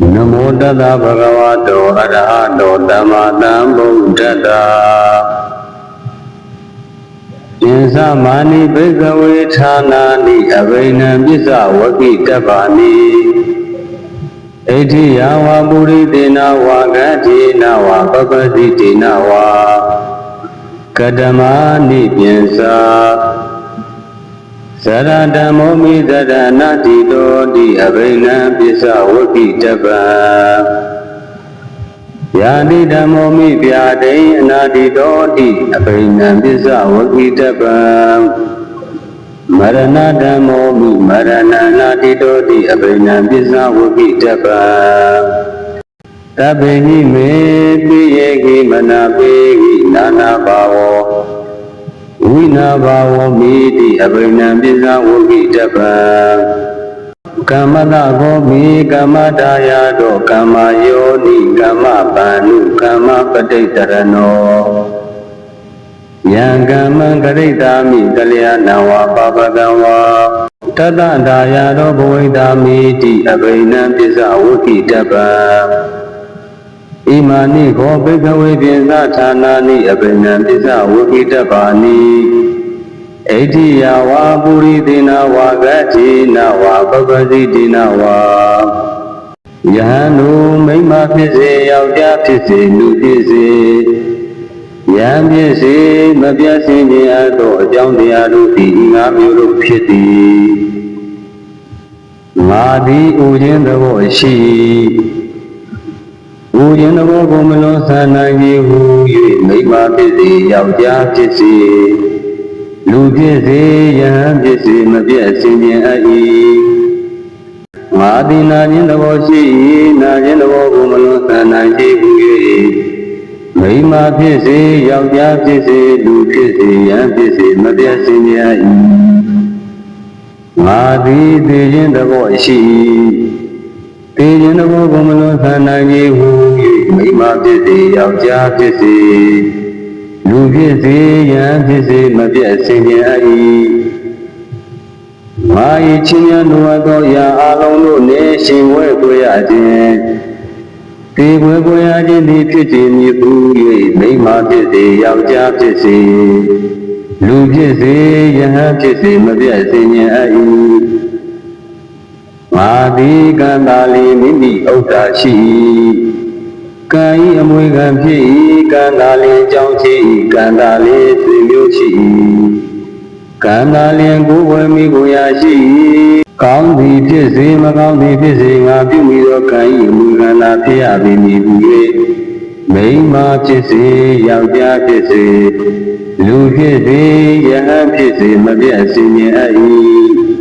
နမောတတဗုဒ္ဓဝါတောအရဟတောသမ္မာသမ္ဗုဒ္ဓတ္တယင်္စမာနိဘိကဝေဌာနာနိအဘိနံပစ္စဝကိတပ္ပါနိဣတိယဝပုရိသေနဝါဂတိနဝါပပတိတေနဝါကတမနိပိစာ ဇရဓမ္မောမိသရဏတိတောတိအဘိနံပစ္စဝကိတပ္ပံယာတိဓမ္မောမိဗျာဒိအနာတိတောတိအဘိနံပစ္စဝကိတပ္ပံမရဏဓမ္မောမိမရဏနာတိတောတိအဘိနံပစ္စဝကိတပ္ပံတပိညိမေပိယေကိမနာပေကိနာနာဘာဝော ဝိနာဘာဝောမိတိအဘိနံပစ္စဝကိတပ္ပံကမ္မတကောမိကမ္မတာယတောကမ္မယောနိကမ္မပန္နုကမ္မပဋိတရဏောယံကမ္မံကရိတာမိကလျာဏဝါပပကံဝါတတ္တဒါယတောဘဝိတာမိတိအဘိနံပစ္စဝကိတပ္ပံ ဣမာနိခောဘိကဝေပိသဌာနာနိအဘိနံပစ္စဝကိတပ္ပါနိဣတိယဝါပုရိသေနဝါဂတိနဝါပပတိတိနဝါယဟန်တို့မိမ္မာဖြစ်စေယောက်ျားဖြစ်စေလူဖြစ်စေယံဖြစ်စေမပြတ်စင်ခြင်းအသောအကြောင်းတရားတို့သည်ဤငါမျိုးတို့ဖြစ်သည်ငါသည်ဥခြင်းသဘောရှိ ဥခြင်းသဘောကိုမလွန်ဆန်နိုင်၏ဟု၍မိမ္မာဖြစ်စေယောက်ျားဖြစ်စေလူဖြစ်စေယဟန်ဖြစ်စေမပြတ်စင်ခြင်းအ၏ငါသည်နာခြင်းသဘောရှိ၏နာခြင်းသဘောကိုမလွန်ဆန်နိုင်၏ဟု၍မိမ္မာဖြစ်စေယောက်ျားဖြစ်စေလူဖြစ်စေယဟန်ဖြစ်စေမပြတ်စင်ခြင်းအ၏ငါသည်သိခြင်းသဘောရှိ၏ သိခြင်းသဘောကိုမလွန်ဆန်နိုင်၏ဟု၍မိမ္မာဖြစ်စေယောက်ျားဖြစ်စေလူဖြစ်စေယံဖြစ်စေမပြတ်စင်ကြ၏မာယချင်းများလိုအပ်သောရာအလုံးတို့နေရှင်ဝဲကိုရခြင်းဒီဝဲကိုရခြင်းသည်ဖြစ်ခြင်းမြည်ဘူး၍မိမဖြစ်စေယောက်ျားဖြစ်စေလူဖြစ်စေယဟန်ဖြစ်စေမပြတ်စင်ကြ၏ မာတိကံတာလီမိမိဥဒ္ဒါရှိ၏ကံဤအမွေခံဖြစ်၏ကံသာလျင်ကြောင်းရှိ၏ကံသာလျင်ဆွေမျိုးရှိ၏ကံသာလျင်ကိုယ်ဝယ်မိကိုရာရှိ၏ကောင်းသည်ဖြစ်စေမကောင်းသည်ဖြစ်စေငါပြုမိသောကံဤအမွေခံသာဖြစ်ရပေမည်ဟူ၍မိန်းမဖြစ်စေယောက်ျားဖြစ်စေလူဖြစ်စေယဟန်ဖြစ်စေမပြတ်စင်ကြ၏